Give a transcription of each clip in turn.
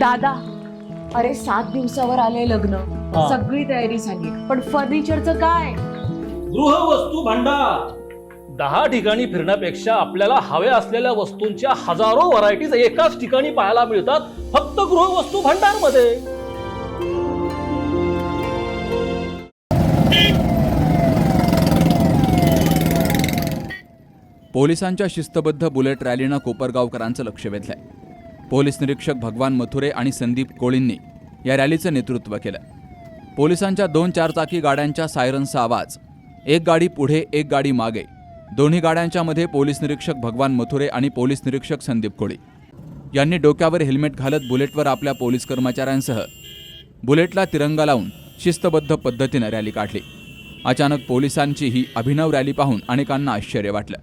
दादा अरे सात दिवसावर आले लग्न. हा. सगळी तयारी झाली. पण फर्निचरचं काय? गृहवस्तू भांडार. दहा ठिकाणी फिरण्यापेक्षा आपल्याला हव्या असलेल्या वस्तूंच्या हजारो व्हरायटीज एकाच ठिकाणी पाहायला मिळतात फक्त गृहवस्तू भांडारमध्ये पोलिसांच्या शिस्तबद्ध बुलेट रॅलीनं कोपरगावकरांचं लक्ष वेधलंय. पोलीस निरीक्षक भगवान मथुरे आणि संदीप कोळींनी या रॅलीचं नेतृत्व केलं. पोलिसांच्या दोन चारचाकी गाड्यांच्या सायरनचा आवाज एक गाडी पुढे एक गाडी मागे दोन्ही गाड्यांच्या मध्ये पोलीस निरीक्षक भगवान मथुरे आणि पोलीस निरीक्षक संदीप कोळी. यांनी डोक्यावर हेल्मेट घालत बुलेटवर आपल्या पोलीस कर्मचाऱ्यांसह बुलेटला तिरंगा लावून शिस्तबद्ध पद्धतीनं रॅली काढली. अचानक पोलिसांची ही अभिनव रॅली पाहून अनेकांना आश्चर्य वाटलं.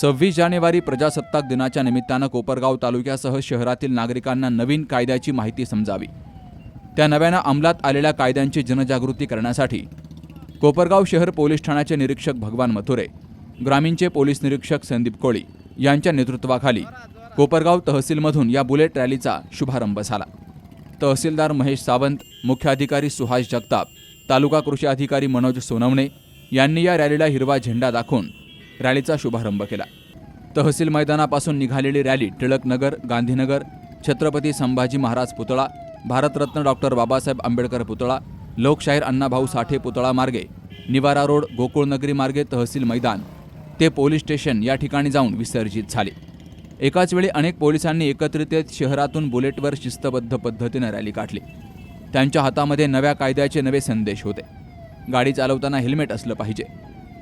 सव्वीस जानेवारी प्रजासत्ताक दिनाच्या निमित्तानं कोपरगाव तालुक्यासह शहरातील नागरिकांना नवीन कायद्याची माहिती समजावी. त्या नव्यानं अंमलात आलेल्या कायद्यांची जनजागृती करण्यासाठी कोपरगाव शहर पोलीस ठाण्याचे निरीक्षक भगवान मथुरे ग्रामीणचे पोलीस निरीक्षक संदीप कोळी यांच्या नेतृत्वाखाली कोपरगाव तहसीलमधून या बुलेट रॅलीचा शुभारंभ झाला. तहसीलदार महेश सावंत मुख्याधिकारी सुहास जगताप तालुका कृषी अधिकारी मनोज सोनवणे यांनी या रॅलीला हिरवा झेंडा दाखवून रॅलीचा शुभारंभ केला. तहसील मैदानापासून निघालेली रॅली टिळकनगर गांधीनगर छत्रपती संभाजी महाराज पुतळा भारतरत्न डॉक्टर बाबासाहेब आंबेडकर पुतळा लोकशाहीर अण्णाभाऊ साठे पुतळा मार्गे निवारा रोड गोकुळनगरी मार्गे तहसील मैदान ते पोलीस स्टेशन या ठिकाणी जाऊन विसर्जित झाले. एकाच वेळी अनेक पोलिसांनी एकत्रित शहरातून बुलेटवर शिस्तबद्ध पद्धतीनं रॅली काढली. त्यांच्या हातामध्ये नव्या कायद्याचे नवे संदेश होते. गाडी चालवताना हेल्मेट असलं पाहिजे.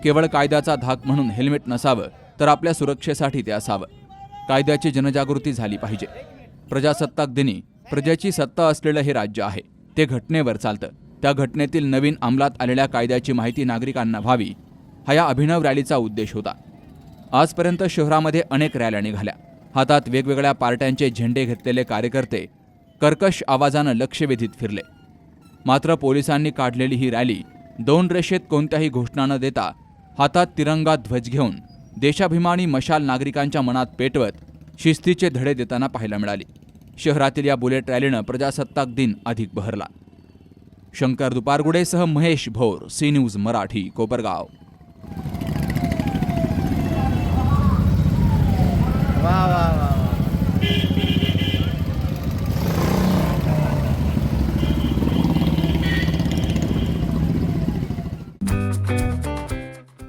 केवळ कायद्याचा धाक म्हणून हेल्मेट नसावं तर आपल्या सुरक्षेसाठी ते असावं. कायद्याची जनजागृती झाली पाहिजे. प्रजासत्ताक दिनी प्रजेची सत्ता असलेलं हे राज्य आहे. ते घटनेवर चालतं. त्या घटनेतील नवीन अंमलात आलेल्या कायद्याची माहिती नागरिकांना व्हावी हा या अभिनव रॅलीचा उद्देश होता. आजपर्यंत शहरामध्ये अनेक रॅल्या निघाल्या. हातात वेगवेगळ्या पार्ट्यांचे झेंडे घेतलेले कार्यकर्ते कर्कश आवाजानं लक्षवेधीत फिरले. मात्र पोलिसांनी काढलेली ही रॅली दोन रेषेत कोणत्याही घोषणा न देता हातात तिरंगा ध्वज घेऊन देशाभिमानी मशाल नागरिकांच्या मनात पेटवत शिस्तीचे धडे देताना पाहायला मिळाली. शहरातील या बुलेट रॅलीनं प्रजासत्ताक दिन अधिक बहरला. शंकर दुपारगुडेसह महेश भोर सी न्यूज मराठी कोपरगाव.